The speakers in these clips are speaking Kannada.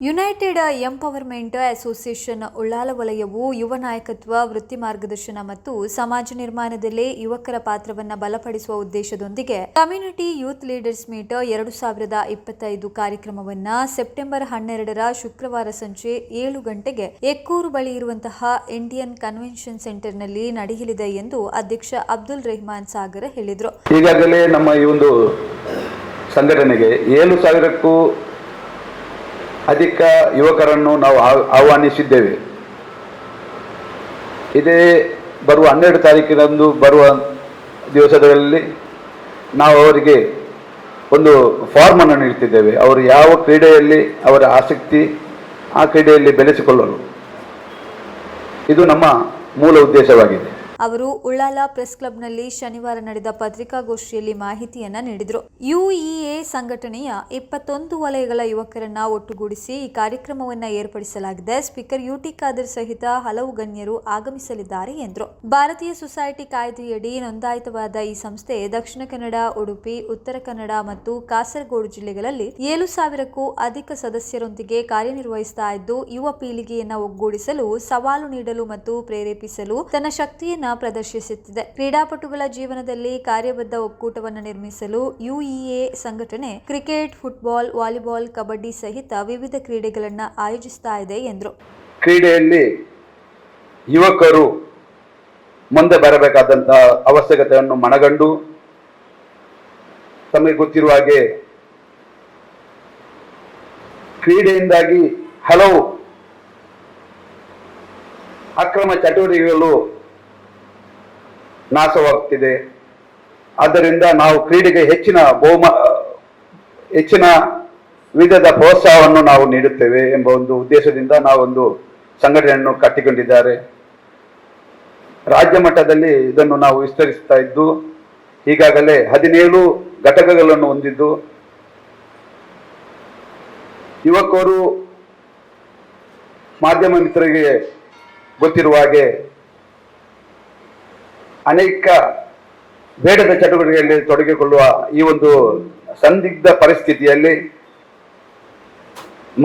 ಯುನೈಟೆಡ್ ಎಂಪವರ್ಮೆಂಟ್ ಅಸೋಸಿಯೇಷನ್ ಉಳ್ಳಾಲ ವಲಯವು ಯುವ ನಾಯಕತ್ವ, ವೃತ್ತಿ ಮಾರ್ಗದರ್ಶನ ಮತ್ತು ಸಮಾಜ ನಿರ್ಮಾಣದಲ್ಲಿ ಯುವಕರ ಪಾತ್ರವನ್ನು ಬಲಪಡಿಸುವ ಉದ್ದೇಶದೊಂದಿಗೆ ಕಮ್ಯುನಿಟಿ ಯೂತ್ ಲೀಡರ್ಸ್ ಮೀಟ್ ಎರಡು ಸಾವಿರದ ಇಪ್ಪತ್ತೈದು ಕಾರ್ಯಕ್ರಮವನ್ನು ಸೆಪ್ಟೆಂಬರ್ ಹನ್ನೆರಡರ ಶುಕ್ರವಾರ ಸಂಜೆ ಏಳು ಗಂಟೆಗೆ ಎಕ್ಕೂರು ಬಳಿ ಇರುವಂತಹ ಇಂಡಿಯನ್ ಕನ್ವೆನ್ಷನ್ ಸೆಂಟರ್ನಲ್ಲಿ ನಡೆಯಲಿದೆ ಎಂದು ಅಧ್ಯಕ್ಷ ಅಬ್ದುಲ್ ರೆಹಮಾನ್ ಸಾಗರ್ ಹೇಳಿದರು. ಈಗಾಗಲೇ ನಮ್ಮ ಈ ಒಂದು ಸಂಘಟನೆಗೆ ಏಳು ಸಾವಿರಕ್ಕೂ ಅಧಿಕ ಯುವಕರನ್ನು ನಾವು ಆಹ್ವಾನಿಸಿದ್ದೇವೆ. ಇದೇ ಬರುವ ಹನ್ನೆರಡು ತಾರೀಕಿನಂದು ಬರುವ ದಿವಸಗಳಲ್ಲಿ ನಾವು ಅವರಿಗೆ ಒಂದು ಫಾರ್ಮನ್ನು ನೀಡ್ತಿದ್ದೇವೆ. ಅವರು ಯಾವ ಕ್ರೀಡೆಯಲ್ಲಿ ಅವರ ಆಸಕ್ತಿ ಆ ಕ್ರೀಡೆಯಲ್ಲಿ ಬೆಳೆಸಿಕೊಳ್ಳಲು. ಇದು ನಮ್ಮ ಮೂಲ ಉದ್ದೇಶವಾಗಿದೆ. ಅವರು ಉಳ್ಳಾಲ ಪ್ರೆಸ್ ಕ್ಲಬ್ನಲ್ಲಿ ಶನಿವಾರ ನಡೆದ ಪತ್ರಿಕಾಗೋಷ್ಠಿಯಲ್ಲಿ ಮಾಹಿತಿಯನ್ನ ನೀಡಿದರು. ಯುಇಎ ಸಂಘಟನೆಯ ಇಪ್ಪತ್ತೊಂದು ವಲಯಗಳ ಯುವಕರನ್ನ ಒಟ್ಟುಗೂಡಿಸಿ ಈ ಕಾರ್ಯಕ್ರಮವನ್ನ ಏರ್ಪಡಿಸಲಾಗಿದೆ. ಸ್ಪೀಕರ್ ಯುಟಿ ಖಾದರ್ ಸಹಿತ ಹಲವು ಗಣ್ಯರು ಆಗಮಿಸಲಿದ್ದಾರೆ ಎಂದರು. ಭಾರತೀಯ ಸೊಸೈಟಿ ಕಾಯ್ದೆಯಡಿ ನೋಂದಾಯಿತವಾದ ಈ ಸಂಸ್ಥೆ ದಕ್ಷಿಣ ಕನ್ನಡ, ಉಡುಪಿ, ಉತ್ತರ ಕನ್ನಡ ಮತ್ತು ಕಾಸರಗೋಡು ಜಿಲ್ಲೆಗಳಲ್ಲಿ ಏಳು ಸಾವಿರಕ್ಕೂ ಅಧಿಕ ಸದಸ್ಯರೊಂದಿಗೆ ಕಾರ್ಯನಿರ್ವಹಿಸ್ತಾ ಇದ್ದು, ಯುವ ಪೀಳಿಗೆಯನ್ನ ಒಗ್ಗೂಡಿಸಲು, ಸವಾಲು ನೀಡಲು ಮತ್ತು ಪ್ರೇರೇಪಿಸಲು ತನ್ನ ಶಕ್ತಿಯನ್ನ ಪ್ರದರ್ಶಿಸುತ್ತಿದೆ. ಕ್ರೀಡಾಪಟುಗಳ ಜೀವನದಲ್ಲಿ ಕಾರ್ಯಬದ್ಧ ಒಕ್ಕೂಟವನ್ನು ನಿರ್ಮಿಸಲು ಯುಇಎ ಸಂಘಟನೆ ಕ್ರಿಕೆಟ್, ಫುಟ್ಬಾಲ್, ವಾಲಿಬಾಲ್, ಕಬಡ್ಡಿ ಸಹಿತ ವಿವಿಧ ಕ್ರೀಡೆಗಳನ್ನು ಆಯೋಜಿಸ್ತಾ ಇದೆ ಎಂದರು. ಕ್ರೀಡೆಯಲ್ಲಿ ಯುವಕರು ಮುಂದೆ ಬರಬೇಕಾದಂತಹ ಅವಶ್ಯಕತೆಯನ್ನು ಮನಗಂಡು ತಮಗೆ ಗೊತ್ತಿರುವ ಹಾಗೆ ಕ್ರೀಡೆಯಿಂದಾಗಿ ಹಲವು ಅಕ್ರಮ ಚಟುವಟಿಕೆಗಳು ನಾಶವಾಗುತ್ತಿದೆ ಆದ್ದರಿಂದ ನಾವು ಕ್ರೀಡೆಗೆ ಹೆಚ್ಚಿನ ಬಹುಮ, ಹೆಚ್ಚಿನ ವಿಧದ ಪ್ರೋತ್ಸಾಹವನ್ನು ನಾವು ನೀಡುತ್ತೇವೆ ಎಂಬ ಒಂದು ಉದ್ದೇಶದಿಂದ ನಾವೊಂದು ಸಂಘಟನೆಯನ್ನು ಕಟ್ಟಿಕೊಂಡಿದ್ದಾರೆ. ರಾಜ್ಯ ಮಟ್ಟದಲ್ಲಿ ಇದನ್ನು ನಾವು ವಿಸ್ತರಿಸ್ತಾ ಇದ್ದು, ಈಗಾಗಲೇ ಹದಿನೇಳು ಘಟಕಗಳನ್ನು ಹೊಂದಿದ್ದು, ಯುವಕರು ಮಾಧ್ಯಮ ಮಿತ್ರರಿಗೆ ಗೊತ್ತಿರುವ ಹಾಗೆ ಅನೇಕ ಬೇಡದ ಚಟುವಟಿಕೆಯಲ್ಲಿ ತೊಡಗಿಕೊಳ್ಳುವ ಈ ಒಂದು ಸಂದಿಗ್ಧ ಪರಿಸ್ಥಿತಿಯಲ್ಲಿ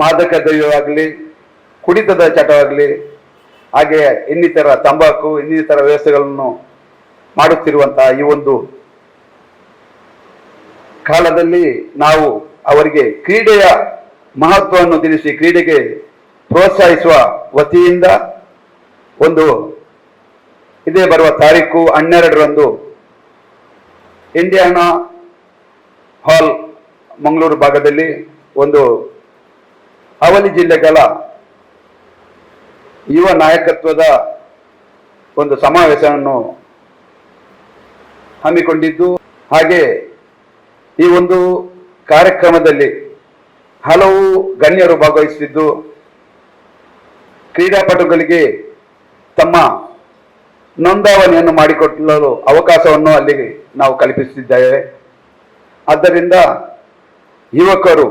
ಮಾದಕ ದ್ರವ್ಯವಾಗಲಿ, ಕುಡಿತದ ಚಟವಾಗಲಿ, ಹಾಗೆ ಇನ್ನಿತರ ತಂಬಾಕು, ಇನ್ನಿತರ ವ್ಯವಸ್ಥೆಗಳನ್ನು ಮಾಡುತ್ತಿರುವಂತಹ ಈ ಒಂದು ಕಾಲದಲ್ಲಿ ನಾವು ಅವರಿಗೆ ಕ್ರೀಡೆಯ ಮಹತ್ವವನ್ನು ತಿಳಿಸಿ, ಕ್ರೀಡೆಗೆ ಪ್ರೋತ್ಸಾಹಿಸುವ ವತಿಯಿಂದ ಒಂದು ಇದೇ ಬರುವ ತಾರೀಕು ಹನ್ನೆರಡರಂದು ಇಂಡಿಯಾನಾ ಹಾಲ್ ಮಂಗಳೂರು ಭಾಗದಲ್ಲಿ ಒಂದು ಅವಲಿ ಜಿಲ್ಲೆಗಳ ಯುವ ನಾಯಕತ್ವದ ಒಂದು ಸಮಾವೇಶವನ್ನು ಹಮ್ಮಿಕೊಂಡಿದ್ದು, ಹಾಗೆ ಈ ಒಂದು ಕಾರ್ಯಕ್ರಮದಲ್ಲಿ ಹಲವು ಗಣ್ಯರು ಭಾಗವಹಿಸಿದ್ದು, ಕ್ರೀಡಾಪಟುಗಳಿಗೆ ತಮ್ಮ ನೋಂದಾವಣೆಯನ್ನು ಮಾಡಿಕೊಳ್ಳಲು ಅವಕಾಶವನ್ನು ಅಲ್ಲಿ ನಾವು ಕಲ್ಪಿಸುತ್ತಿದ್ದೇವೆ. ಆದ್ದರಿಂದ ಯುವಕರು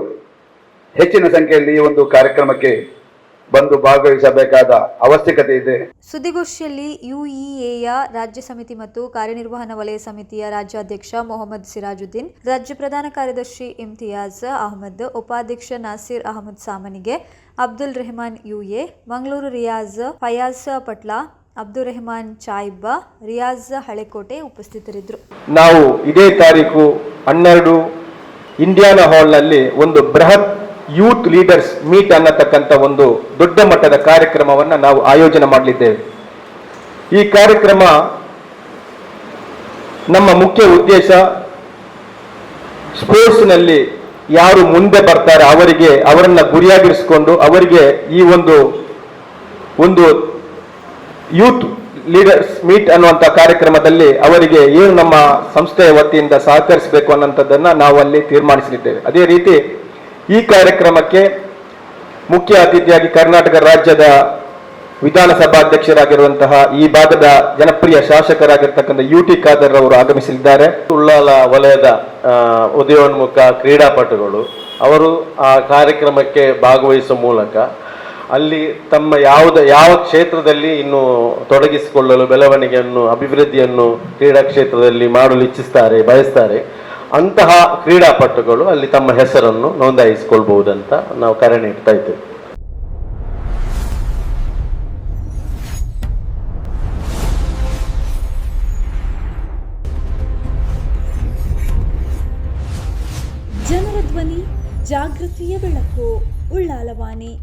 ಹೆಚ್ಚಿನ ಸಂಖ್ಯೆಯಲ್ಲಿ ಈ ಒಂದು ಕಾರ್ಯಕ್ರಮಕ್ಕೆ ಬಂದು ಭಾಗವಹಿಸಬೇಕಾದ ಅವಶ್ಯಕತೆ ಇದೆ. ಸುದ್ದಿಗೋಷ್ಠಿಯಲ್ಲಿ ಯುಇಎಯ ರಾಜ್ಯ ಸಮಿತಿ ಮತ್ತು ಕಾರ್ಯನಿರ್ವಹಣಾ ವಲಯ ಸಮಿತಿಯ ರಾಜ್ಯಾಧ್ಯಕ್ಷ ಮೊಹಮ್ಮದ್ ಸಿರಾಜುದ್ದೀನ್, ರಾಜ್ಯ ಪ್ರಧಾನ ಕಾರ್ಯದರ್ಶಿ ಇಮ್ತಿಯಾಜ್ ಅಹಮದ್, ಉಪಾಧ್ಯಕ್ಷ ನಾಸೀರ್ ಅಹಮದ್ ಸಾಮನಿಗೆ ಅಬ್ದುಲ್ ರೆಹಮಾನ್ ಯುಎ, ಮಂಗಳೂರು ರಿಯಾಜ್ ಫಯಾಜ್ ಪಟ್ಲ ಅಬ್ದುಲ್ ಚಾಯ್ಬ ರಿಯಾಜ್ ಹಳೆಕೋಟೆ ಉಪಸ್ಥಿತರಿದ್ದರು. ನಾವು ಇದೇ ತಾರೀಕು ಹನ್ನೆರಡು ಇಂಡಿಯಾನ ಹಾಲ್ನಲ್ಲಿ ಒಂದು ಬೃಹತ್ ಯೂತ್ ಲೀಡರ್ಸ್ ಮೀಟ್ ಅನ್ನತಕ್ಕಂಥ ಒಂದು ದೊಡ್ಡ ಮಟ್ಟದ ಕಾರ್ಯಕ್ರಮವನ್ನು ನಾವು ಆಯೋಜನೆ ಮಾಡಲಿದ್ದೇವೆ. ಈ ಕಾರ್ಯಕ್ರಮ ನಮ್ಮ ಮುಖ್ಯ ಉದ್ದೇಶ ಸ್ಪೋರ್ಟ್ಸ್ನಲ್ಲಿ ಯಾರು ಮುಂದೆ ಬರ್ತಾರೆ ಅವರಿಗೆ ಅವರನ್ನು ಗುರಿಯಾಗಿರಿಸಿಕೊಂಡು ಅವರಿಗೆ ಈ ಒಂದು ಒಂದು ಯೂತ್ ಲೀಡರ್ಸ್ ಮೀಟ್ ಅನ್ನುವಂಥ ಕಾರ್ಯಕ್ರಮದಲ್ಲಿ ಅವರಿಗೆ ಏನು ನಮ್ಮ ಸಂಸ್ಥೆಯ ವತಿಯಿಂದ ಸಹಕರಿಸಬೇಕು ಅನ್ನೋಂಥದ್ದನ್ನು ನಾವು ಅಲ್ಲಿ ತೀರ್ಮಾನಿಸಲಿದ್ದೇವೆ. ಅದೇ ರೀತಿ ಈ ಕಾರ್ಯಕ್ರಮಕ್ಕೆ ಮುಖ್ಯ ಅತಿಥಿಯಾಗಿ ಕರ್ನಾಟಕ ರಾಜ್ಯದ ವಿಧಾನಸಭಾಧ್ಯಕ್ಷರಾಗಿರುವಂತಹ ಈ ಭಾಗದ ಜನಪ್ರಿಯ ಶಾಸಕರಾಗಿರ್ತಕ್ಕಂಥ ಯು ಟಿ ಖಾದರ್ ಅವರು ಆಗಮಿಸಲಿದ್ದಾರೆ. ಉಳ್ಳಾಲ ವಲಯದ ಉದಯೋನ್ಮುಖ ಕ್ರೀಡಾಪಟುಗಳು ಅವರು ಆ ಕಾರ್ಯಕ್ರಮಕ್ಕೆ ಭಾಗವಹಿಸುವ ಮೂಲಕ ಅಲ್ಲಿ ತಮ್ಮ ಯಾವುದ, ಯಾವ ಕ್ಷೇತ್ರದಲ್ಲಿ ಇನ್ನು ತೊಡಗಿಸಿಕೊಳ್ಳಲು ಬೆಳವಣಿಗೆಯನ್ನು, ಅಭಿವೃದ್ಧಿಯನ್ನು ಕ್ರೀಡಾ ಕ್ಷೇತ್ರದಲ್ಲಿ ಮಾಡಲು ಇಚ್ಛಿಸ್ತಾರೆ, ಬಯಸ್ತಾರೆ, ಅಂತಹ ಕ್ರೀಡಾಪಟುಗಳು ಅಲ್ಲಿ ತಮ್ಮ ಹೆಸರನ್ನು ನೋಂದಾಯಿಸಿಕೊಳ್ಬಹುದಂತ ನಾವು ಕರೆ ನೀಡ್ತಾ ಇದ್ದೇವೆ. ಜನರ ಧ್ವನಿ, ಜಾಗೃತಿಯ ಬೆಳಕು ಉಳ್ಳಾಲವಾನಿ